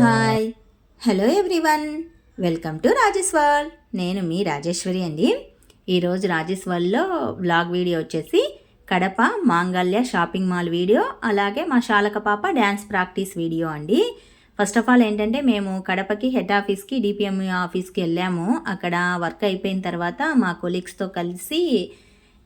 Hi. Hello everyone. Welcome to Rajesh world. నేను మీ రాజేశ్వరి అండి. ఈరోజు రాజేష్ వరల్డ్లో బ్లాగ్ వీడియో వచ్చేసి కడప మాంగళ్య షాపింగ్ మాల్ వీడియో అలాగే మా శాలక పాప డ్యాన్స్ ప్రాక్టీస్ వీడియో అండి. ఫస్ట్ ఆఫ్ ఆల్ ఏంటంటే మేము కడపకి హెడ్ ఆఫీస్కి డిపిఎం ఆఫీస్కి వెళ్ళాము. అక్కడ వర్క్ అయిపోయిన తర్వాత మా కొలీగ్స్తో కలిసి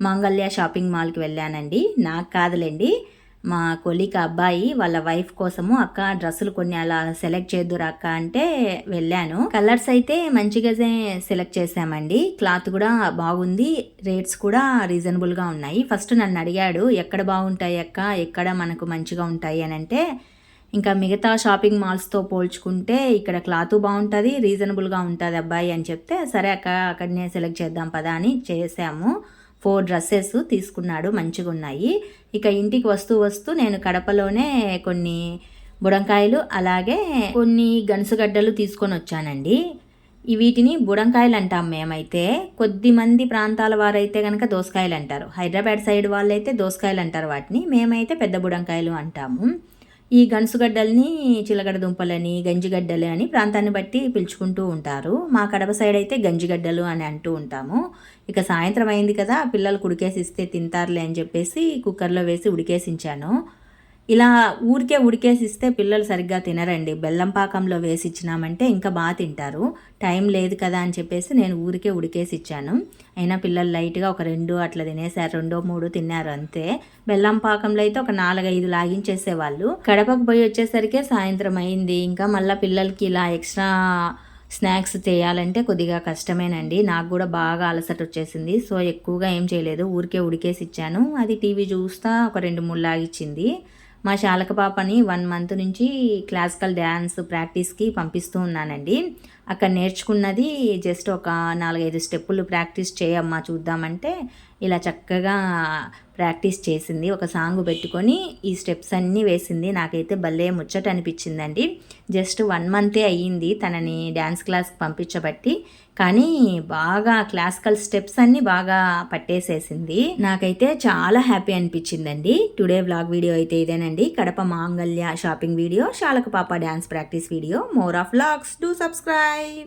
మాంగళ్య షాపింగ్ మాల్కి వెళ్ళానండి. నాకు కాదులేండి. మా కొలిక అబ్బాయి వాళ్ళ వైఫ్ కోసము అక్క డ్రెస్సులు కొన్ని అలా సెలెక్ట్ చేద్దురు అక్క అంటే వెళ్ళాను. కలర్స్ అయితే మంచిగా సెలెక్ట్ చేసామండి క్లాత్ కూడా బాగుంది. రేట్స్ కూడా రీజనబుల్గా ఉన్నాయి. ఫస్ట్ నన్ను అడిగాడు ఎక్కడ బాగుంటాయి అక్క? ఎక్కడ మనకు మంచిగా ఉంటాయి? అని అంటే ఇంకా మిగతా షాపింగ్ మాల్స్తో పోల్చుకుంటే ఇక్కడ క్లాత్ బాగుంటుంది రీజనబుల్గా ఉంటుంది అబ్బాయి అని చెప్తే సరే అక్క అక్కడనే సెలెక్ట్ చేద్దాం పదా అని చేసాము. ఫోర్ డ్రెస్సెస్ తీసుకున్నాడు మంచిగా ఉన్నాయి ఇక ఇంటికి వస్తూ వస్తూ నేను కడపలోనే కొన్ని బుడంకాయలు అలాగే కొన్ని గనుసుగడ్డలు తీసుకొని వచ్చానండి. వీటిని బుడంకాయలు అంటాం మేమైతే. కొద్ది మంది ప్రాంతాల వారైతే కనుక దోసకాయలు అంటారు హైదరాబాద్ సైడ్ వాళ్ళైతే దోసకాయలు అంటారు వాటిని. మేమైతే పెద్ద బుడంకాయలు అంటాము. ఈ గనుసుగడ్డల్ని చిలగడ దుంపలని గంజిగడ్డలు అని ప్రాంతాన్ని బట్టి పిలుచుకుంటూ ఉంటారు. మా కడప సైడ్ అయితే గంజిగడ్డలు అని అంటూ ఉంటాము. ఇక సాయంత్రం అయింది కదా పిల్లలు ఉడికేసి ఇస్తే తింటారులే అని చెప్పేసి కుక్కర్లో వేసి ఉడికేసించాను. ఇలా ఊరికే ఉడికేసి ఇస్తే పిల్లలు సరిగ్గా తినరండి. బెల్లం పాకంలో వేసి ఇచ్చినామంటే ఇంకా బాగా తింటారు. టైం లేదు కదా అని చెప్పేసి నేను ఊరికే ఉడికేసి ఇచ్చాను అయినా పిల్లలు లైట్గా ఒక రెండు అట్లా తినేసారు రెండో మూడు తిన్నారు అంతే. బెల్లం పాకంలో అయితే ఒక నాలుగైదు లాగించేసేవాళ్ళు. కడపకు పోయి వచ్చేసరికి సాయంత్రం అయింది. ఇంకా మళ్ళీ పిల్లలకి ఇలా ఎక్స్ట్రా స్నాక్స్ చేయాలంటే కొద్దిగా కష్టమేనండి. నాకు కూడా బాగా అలసట వచ్చేసింది. సో ఎక్కువగా ఏం చేయలేదు. ఊరికే ఉడికేసి ఇచ్చాను అది టీవీ చూస్తా ఒక రెండు మూడు లాగిచ్చింది. మా శాలక పాపని వన్ మంత్ నుంచి క్లాసికల్ డ్యాన్స్ ప్రాక్టీస్కి పంపిస్తూ ఉన్నానండి. అక్కడ నేర్చుకున్నది జస్ట్ ఒక నాలుగైదు స్టెప్పులు ప్రాక్టీస్ చేయమ్మా చూద్దామంటే ఇలా చక్కగా ప్రాక్టీస్ చేసింది. ఒక సాంగ్ పెట్టుకొని ఈ స్టెప్స్ అన్నీ వేసింది. నాకైతే భలే ముచ్చట అనిపించిందండి. జస్ట్ వన్ మంతే అయ్యింది తనని డ్యాన్స్ క్లాస్కి పంపించబట్టి. కానీ బాగా క్లాసికల్ స్టెప్స్ అన్నీ బాగా పట్టేసేసింది. నాకైతే చాలా హ్యాపీ అనిపించిందండి. టుడే వ్లాగ్ వీడియో అయితే ఇదేనండి. కడప మాంగళ్య షాపింగ్ వీడియో శాలక పాప dance practice video. More of vlogs. Do subscribe.